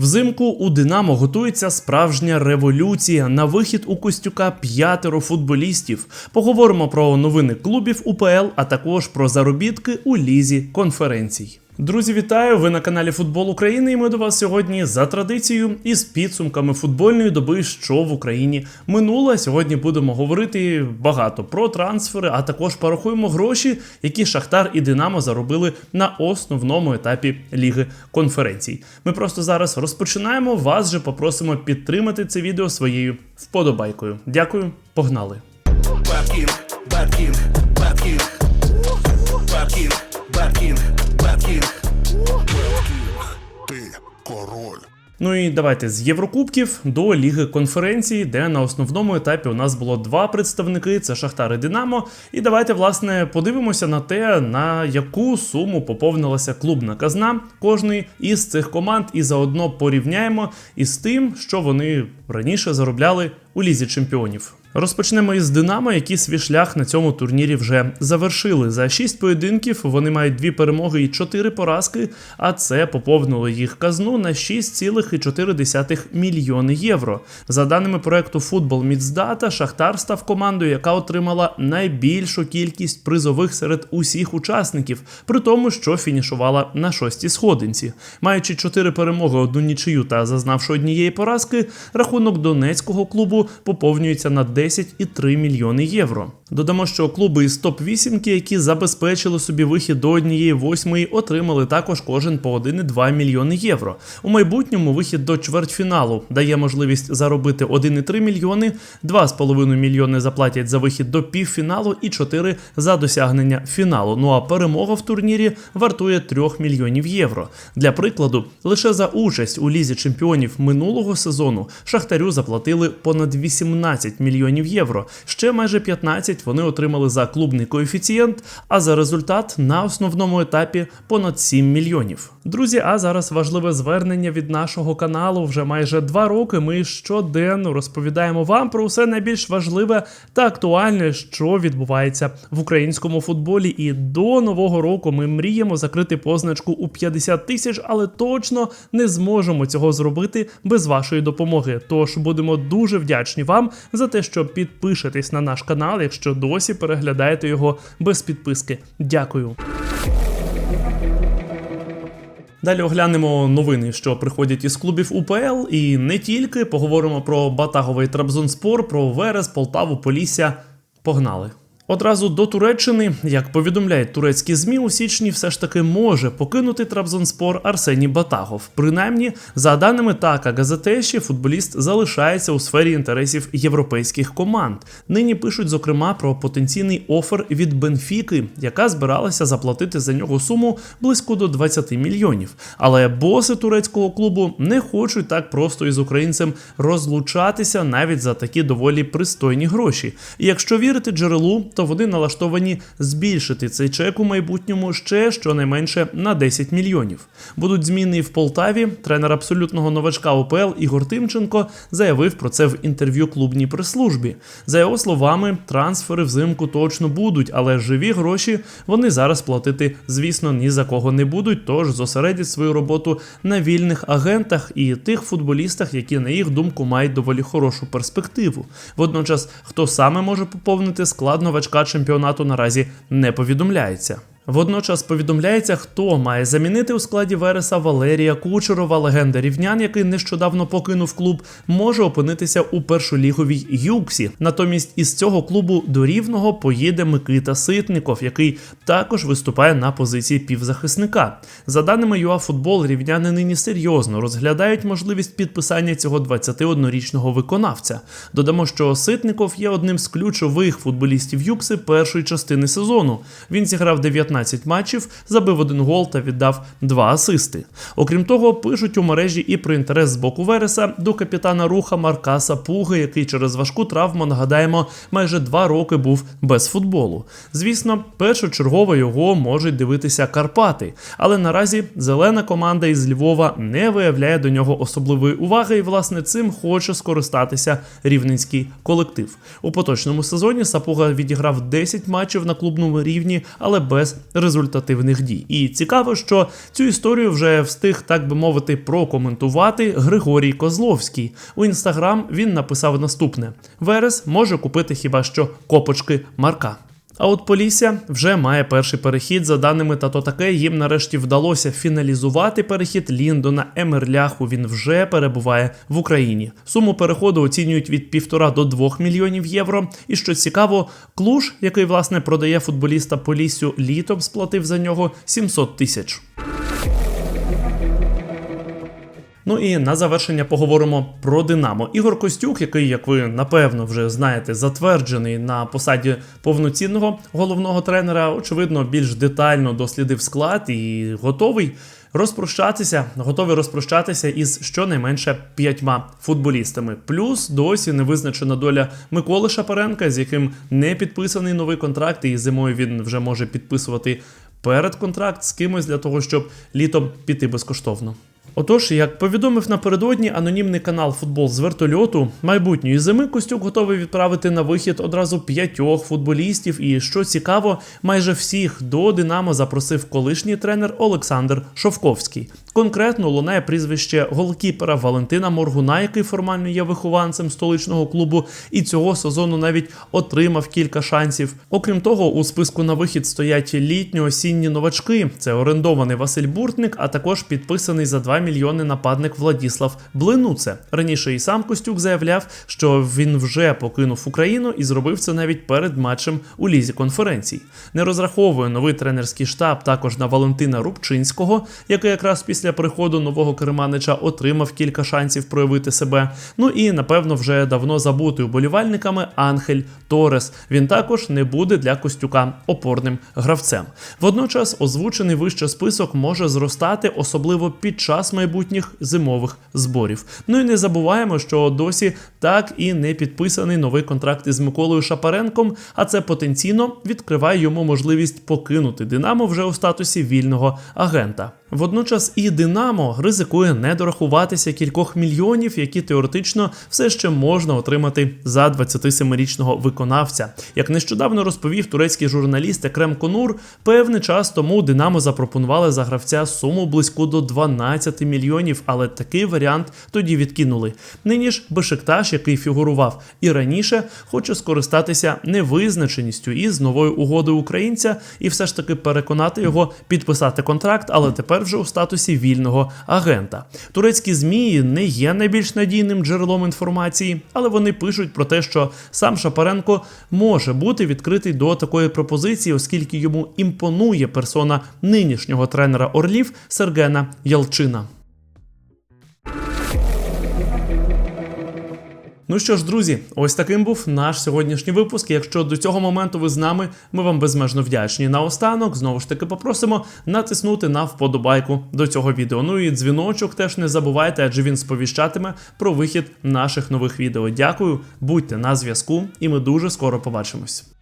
Взимку у Динамо готується справжня революція. На вихід у Костюка п'ятеро футболістів. Поговоримо про новини клубів УПЛ, а також про заробітки у лізі конференцій. Друзі, вітаю! Ви на каналі Футбол України. І ми до вас сьогодні за традицією із підсумками футбольної доби, що в Україні минуло. Сьогодні будемо говорити багато про трансфери, а також порахуємо гроші, які Шахтар і Динамо заробили на основному етапі Ліги конференцій. Ми просто зараз розпочинаємо. Вас же попросимо підтримати це відео своєю вподобайкою. Дякую, погнали! Бабкінг, Бабкінг, Бабкінг, Бабкінг, Бабкінг, Бабкінг. Ти король. Ну і давайте з Єврокубків до Ліги конференцій, де на основному етапі у нас було два представники: це Шахтар і Динамо. І давайте, власне, подивимося на те, на яку суму поповнилася клубна казна кожної із цих команд, і заодно порівняємо із тим, що вони раніше заробляли у лізі чемпіонів. Розпочнемо із Динамо, які свій шлях на цьому турнірі вже завершили. За 6 поєдинків вони мають дві перемоги і 4 поразки, а це поповнило їх казну на 6,4 мільйони євро. За даними проекту Футбол Міцдата, Шахтар став командою, яка отримала найбільшу кількість призових серед усіх учасників, при тому, що фінішувала на шостій сходинці. Маючи 4 перемоги, одну нічию та зазнавши однієї поразки, рахунок донецького клубу поповнюється на 10,3 мільйони євро. Додамо, що клуби із топ-8, які забезпечили собі вихід до однієї восьмої, отримали також кожен по 1,2 мільйони євро. У майбутньому вихід до чвертьфіналу дає можливість заробити 1,3 мільйони, 2,5 мільйони заплатять за вихід до півфіналу і 4 за досягнення фіналу. Ну а перемога в турнірі вартує 3 мільйонів євро. Для прикладу, лише за участь у лізі чемпіонів минулого сезону Шахтарю заплатили понад 18 мільйонів євро. Ще майже 15 вони отримали за клубний коефіцієнт, а за результат на основному етапі понад 7 мільйонів. Друзі, а зараз важливе звернення від нашого каналу. Вже майже два роки. Ми щоденно розповідаємо вам про все найбільш важливе та актуальне, що відбувається в українському футболі. І до нового року ми мріємо закрити позначку у 50 тисяч, але точно не зможемо цього зробити без вашої допомоги. Тож будемо дуже вдячні вам за те, що підпишетесь на наш канал, якщо досі переглядаєте його без підписки. Дякую. Далі оглянемо новини, що приходять із клубів УПЛ, і не тільки поговоримо про Батаговий Трабзонспор, про Верес, Полтаву, Полісся. Погнали! Одразу до Туреччини, як повідомляють турецькі змі, у січні все ж таки може покинути Трабзонспор Арсеній Батагов. Принаймні, за даними Така Газетеші, футболіст залишається у сфері інтересів європейських команд. Нині пишуть зокрема про потенційний офер від Бенфіки, яка збиралася заплатити за нього суму близько до 20 мільйонів. Але боси турецького клубу не хочуть так просто із українцем розлучатися навіть за такі доволі пристойні гроші. І якщо вірити джерелу, то вони налаштовані збільшити цей чек у майбутньому ще щонайменше на 10 мільйонів. Будуть зміни і в Полтаві. Тренер абсолютного новачка УПЛ Ігор Тимченко заявив про це в інтерв'ю клубній прес-службі. За його словами, трансфери взимку точно будуть, але живі гроші вони зараз платити, звісно, ні за кого не будуть. Тож зосередять свою роботу на вільних агентах і тих футболістах, які на їх думку мають доволі хорошу перспективу. Водночас, хто саме може поповнити склад новачка чемпіонату наразі не повідомляється. Водночас повідомляється, хто має замінити у складі Вереса Валерія Кучерова, легенда рівнян, який нещодавно покинув клуб, може опинитися у першоліговій юксі. Натомість із цього клубу до рівного поїде Микита Ситников, який також виступає на позиції півзахисника. За даними ЮАФутбол, рівняни нині серйозно розглядають можливість підписання цього 21-річного виконавця. Додамо, що Ситников є одним з ключових футболістів Юкси першої частини сезону. Він зіграв 19 15 матчів, забив один гол та віддав два асисти. Окрім того, пишуть у мережі і про інтерес з боку Вереса до капітана руха Маркаса Пуги, який через важку травму, нагадаємо, майже два роки був без футболу. Звісно, першочергово його можуть дивитися Карпати, але наразі зелена команда із Львова не виявляє до нього особливої уваги, і власне цим хоче скористатися рівненський колектив. У поточному сезоні Сапуга відіграв 10 матчів на клубному рівні, але без результативних дій. І цікаво, що цю історію вже встиг, так би мовити, прокоментувати Григорій Козловський. У інстаграм він написав наступне: Верес може купити хіба що копочки Марка. А от Полісся вже має перший перехід. За даними тато таке, їм нарешті вдалося фіналізувати перехід Ліндона Емерляху. Він вже перебуває в Україні. Суму переходу оцінюють від 1,5 до 2 мільйонів євро. І що цікаво, клуж, який власне продає футболіста Поліссю, літом сплатив за нього 700 тисяч. Ну і на завершення поговоримо про Динамо. Ігор Костюк, який, як ви напевно вже знаєте, затверджений на посаді повноцінного головного тренера, очевидно, більш детально дослідив склад і готовий розпрощатися, готовий розпрощатися із щонайменше п'ятьма футболістами. Плюс досі не визначена доля Миколи Шапаренка, з яким не підписаний новий контракт, і зимою він вже може підписувати перед контракт з кимось для того, щоб літом піти безкоштовно. Отож, як повідомив напередодні анонімний канал Футбол з вертольоту, майбутньої зими Костюк готовий відправити на вихід одразу п'ятьох футболістів. І що цікаво, майже всіх до Динамо запросив колишній тренер Олександр Шовковський. Конкретно лунає прізвище голкіпера Валентина Моргуна, який формально є вихованцем столичного клубу, і цього сезону навіть отримав кілька шансів. Окрім того, у списку на вихід стоять літньо-осінні новачки. Це орендований Василь Буртник, а також підписаний за 2 мільйони нападник Владіслав Блинуце. Раніше і сам Костюк заявляв, що він вже покинув Україну і зробив це навіть перед матчем у лізі конференцій. Не розраховує новий тренерський штаб також на Валентина Рубчинського, який якраз після приходу нового керманича отримав кілька шансів проявити себе. Ну і напевно вже давно забутий уболівальниками Анхель Торес. Він також не буде для Костюка опорним гравцем. Водночас озвучений вище список може зростати, особливо під час майбутніх зимових зборів. Ну і не забуваємо, що досі так і не підписаний новий контракт із Миколою Шапаренком, а це потенційно відкриває йому можливість покинути Динамо вже у статусі вільного агента. Водночас і Динамо ризикує не дорахуватися кількох мільйонів, які теоретично все ще можна отримати за 27-річного виконавця. Як нещодавно розповів турецький журналіст Екрем Конур, певний час тому Динамо запропонували за гравця суму близько до 12 мільйонів, але такий варіант тоді відкинули. Нині ж Бешикташ, який фігурував і раніше, хоче скористатися невизначеністю із новою угодою українця і все ж таки переконати його підписати контракт, але тепер вже у статусі вільного агента. Турецькі змі не є найбільш надійним джерелом інформації, але вони пишуть про те, що сам Шапаренко може бути відкритий до такої пропозиції, оскільки йому імпонує персона нинішнього тренера Орлів Сергена Ялчина. Ну що ж, друзі, ось таким був наш сьогоднішній випуск. Якщо до цього моменту ви з нами, ми вам безмежно вдячні. Наостанок знову ж таки попросимо натиснути на вподобайку до цього відео. Ну і дзвіночок теж не забувайте, адже він сповіщатиме про вихід наших нових відео. Дякую, будьте на зв'язку, і ми дуже скоро побачимось.